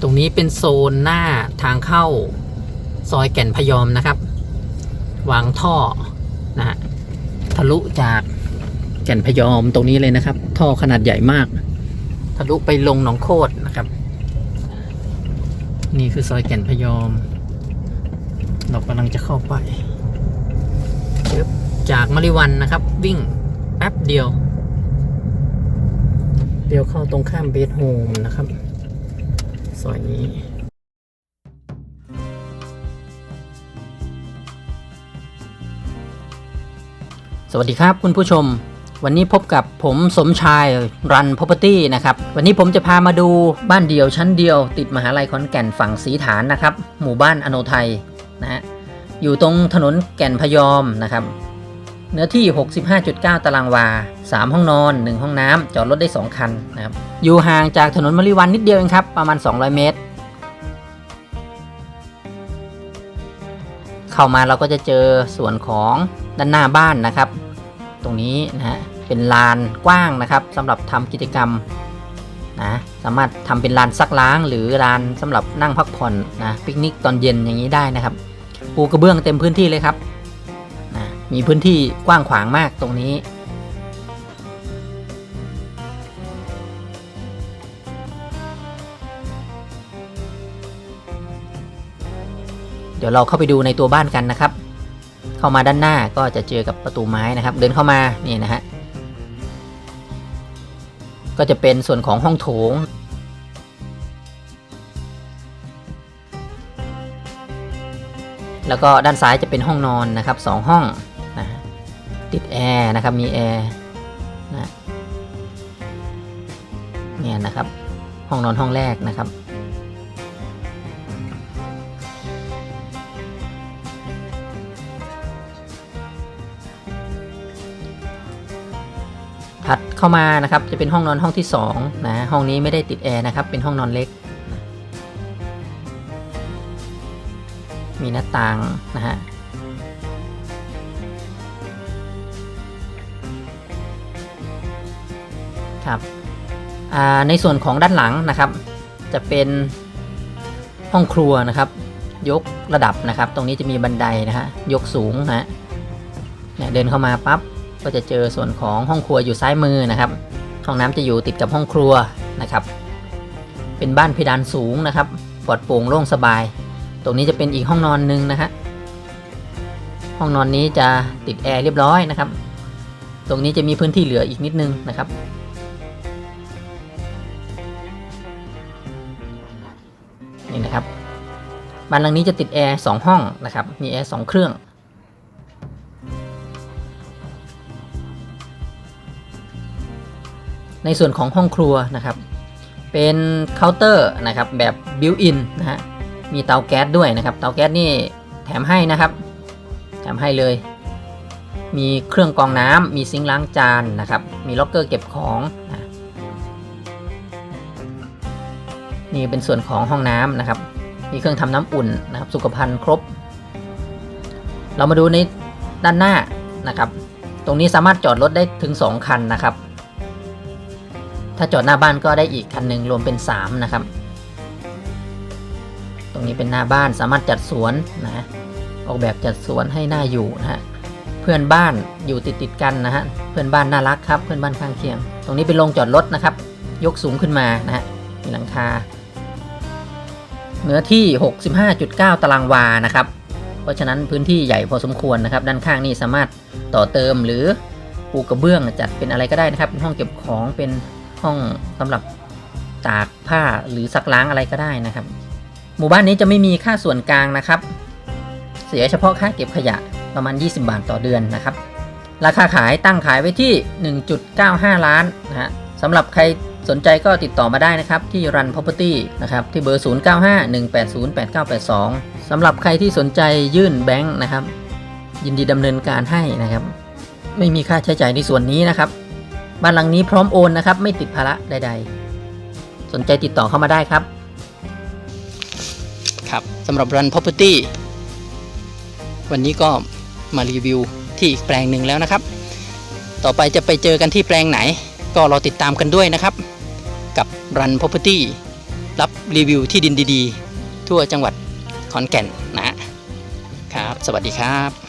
ตรงนี้เป็นโซนหน้าทางเข้าซอยแก่นพยอมนะครับ วางท่อนะฮะทะลุจากแก่นพยอมตรงนี้เลยนะครับ ท่อขนาดใหญ่มาก ทะลุไปลงหนองโคดนะครับ นี่คือซอยแก่นพยอม เรากำลังจะเข้าไปจากมริวันนะครับ วิ่งแป๊บเดียว เดียวเข้าตรงข้ามเบสโฮมนะครับ ซอยนี้สวัสดีครับคุณผู้ชม วันนี้พบกับผมสมชายรัน property นะครับ วันนี้ผมจะพามาดูบ้านเดี่ยวชั้นเดียว ติดมหาลัยขอนแก่นฝั่งสีฐานนะครับ หมู่บ้านอโนไทยนะฮะอยู่ตรงถนนแก่นพยอมนะครับ เนื้อที่ 65.9 ตารางวา 3 ห้องนอน 1 ห้องน้ำ จอดรถได้ 2 คันนะครับ อยู่ห่างจากถนนมริวันนิดเดียวเองครับ ประมาณ 200 เมตร เข้ามาเราก็จะเจอส่วนของด้านหน้าบ้านนะครับ ตรงนี้นะ เป็นลานกว้างนะครับสำหรับทำกิจกรรมนะ สามารถทำเป็นลานซักล้าง หรือลานสำหรับนั่งพักผ่อนนะ ปิกนิกตอนเย็นอย่างนี้ได้นะครับ ปูกระเบื้องเต็มพื้นที่เลยครับ มีพื้นที่กว้างขวางมากตรงนี้ เดี๋ยวเราเข้าไปดูในตัวบ้านกันนะครับ เข้ามาด้านหน้าก็จะเจอกับประตูไม้นะครับ เดินเข้ามานี่นะฮะก็จะเป็นส่วนของห้องโถงแล้วก็ด้านซ้ายจะเป็นห้องนอนนะครับสองห้อง ติดแอร์นะครับ มีแอร์นะเนี่ยนะครับ ห้องนอนห้องแรกนะครับถัดเข้ามานะครับจะเป็นห้องนอนห้องที่2นะห้องนี้ไม่ได้ติดแอร์นะครับ เป็นห้องนอนเล็ก มีหน้าต่างนะฮะ ครับในส่วนของด้านหลังนะครับ จะเป็นห้องครัวนะครับ ยกระดับนะครับ ตรงนี้จะมีบันไดนะฮะยกสูงนะฮะเนี่ยเดินเข้ามาปั๊บก็จะเจอส่วนของห้องครัวอยู่ซ้ายมือนะครับ ห้องน้ำจะอยู่ติดกับห้องครัวนะครับ เป็นบ้านเพดานสูงนะครับปลอดโปร่งโล่งสบาย ตรงนี้จะเป็นอีกห้องนอนหนึ่งนะฮะห้องนอนนี้จะติดแอร์เรียบร้อยนะครับ ตรงนี้จะมีพื้นที่เหลืออีกนิดนึงนะครับ บ้านหลังนี้จะติดแอร์สองห้องนะครับ มีแอร์สองเครื่อง ในส่วนของห้องครัวนะครับ เป็นเคาน์เตอร์นะครับแบบบิวอินนะฮะ มีเตาแก๊สด้วยนะครับ เตาแก๊สนี่แถมให้นะครับ แถมให้เลย มีเครื่องกรองน้ำ มีซิงค์ล้างจานนะครับ มีล็อกเกอร์เก็บของนะนี่เป็นส่วนของห้องน้ำนะครับ มีเครื่องทำน้ำอุ่นนะครับ สุขภัณฑ์ครบ เรามาดูในด้านหน้านะครับ ตรงนี้สามารถจอดรถได้ถึง 2 คันนะครับ ถ้าจอดหน้าบ้านก็ได้อีกคันหนึ่งรวมเป็น 3 นะครับ ตรงนี้เป็นหน้าบ้านสามารถจัดสวนนะออกแบบจัดสวนให้หน่าอยู่นะฮะเพื่อนบ้านอยู่ติดติดกันนะฮะเพื่อนบ้านน่ารักครับ เพื่อนบ้านข้างเคียง ตรงนี้เป็นโรงจอดรถนะครับ ยกสูงขึ้นมานะฮะมีหลังคา เนื้อที่ 65.9 ตารางวานะครับ เพราะฉะนั้นพื้นที่ใหญ่พอสมควรนะครับ ด้านข้างนี่สามารถต่อเติมหรือปูกระเบื้องจัดเป็นอะไรก็ได้นะครับ เป็นห้องเก็บของเป็นห้องสำหรับตากผ้าหรือซักล้างอะไรก็ได้นะครับ หมู่บ้านนี้จะไม่มีค่าส่วนกลางนะครับ เสียเฉพาะค่าเก็บขยะประมาณ 20 บาทต่อเดือนนะครับ ราคาขายตั้งขายไว้ที่ 1.95 ล้านนะฮะสำหรับใคร สนใจก็ติดต่อมาได้นะครับ ที่ Run Property นะครับ ที่เบอร์ 0951808982สำหรับใครที่สนใจยื่นแบงค์นะครับ ยินดีดำเนินการให้นะครับ ไม่มีค่าใช้จ่ายในส่วนนี้นะครับ บ้านหลังนี้พร้อมโอนนะครับ ไม่ติดภาระใด ๆ สนใจติดต่อเข้ามาได้ครับ ครับสำหรับ Run Property วันนี้ก็มารีวิวที่อีกแปลงหนึ่งแล้วนะครับ ต่อไปจะไปเจอกันที่แปลงไหน ก็รอติดตามกันด้วยนะครับ กับ Run Property รับรีวิวที่ดินดีๆ ทั่วจังหวัดขอนแก่นนะฮะครับ สวัสดีครับ